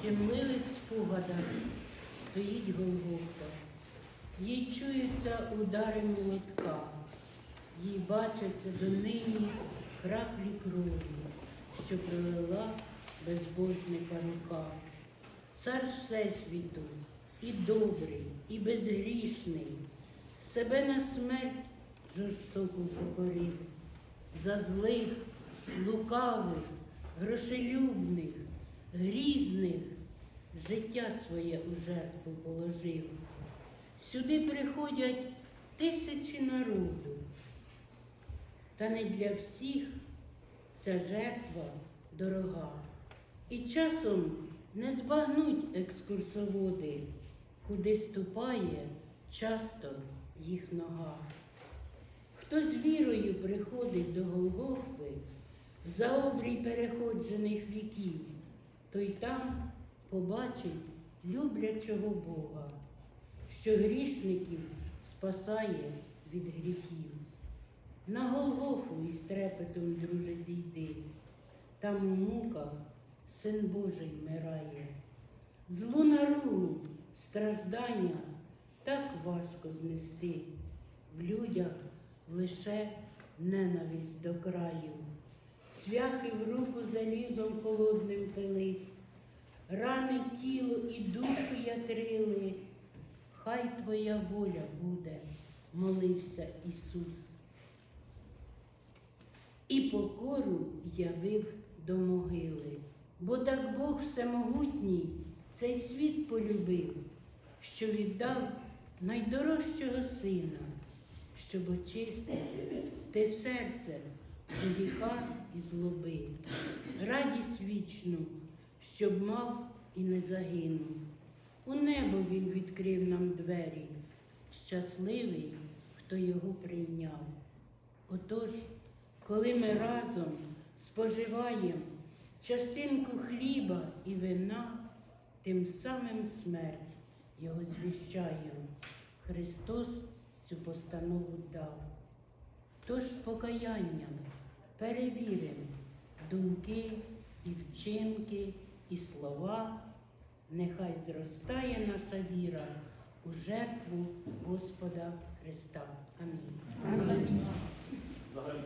щемливих спогадах стоїть Голгофа. Їй чуються удари молотка, їй бачаться до нині краплі крові, що пролила безбожника рука. Цар Всесвіту і добрий, і безгрішний, себе на смерть жорстоко покорив, за злих, лукавих, грошелюбних, грізних життя своє у жертву положив. Сюди приходять тисячі народу, та не для всіх ця жертва дорога. І часом не збагнуть екскурсоводи, куди ступає часто їх нога. Хто з вірою приходить до Голгофи за обрій переходжених віків, той там побачить люблячого Бога, що грішників спасає від гріхів. На Голгофу із трепетом, друже, зійди, там у муках син Божий вмирає. Злу наругу, страждання так важко знести. В людях лише ненависть до краю. Цвяхи в руку залізом холодним пились, рани тіло і душу ятрили. Хай твоя воля буде, молився Ісус. І покору явив до могили, бо так Бог всемогутній цей світ полюбив, що віддав найдорожчого сина, щоб очистити те серце гріха і злоби, радість вічну, щоб мав і не загинув. У небо він відкрив нам двері, щасливий, хто його прийняв. Отож, коли ми разом споживаємо частинку хліба і вина, тим самим смерть його звіщаємо. Христос цю постанову дав. Тож з покаянням перевіримо думки і вчинки, і слова. Нехай зростає наша віра у жертву Господа Христа. Амінь. Загальний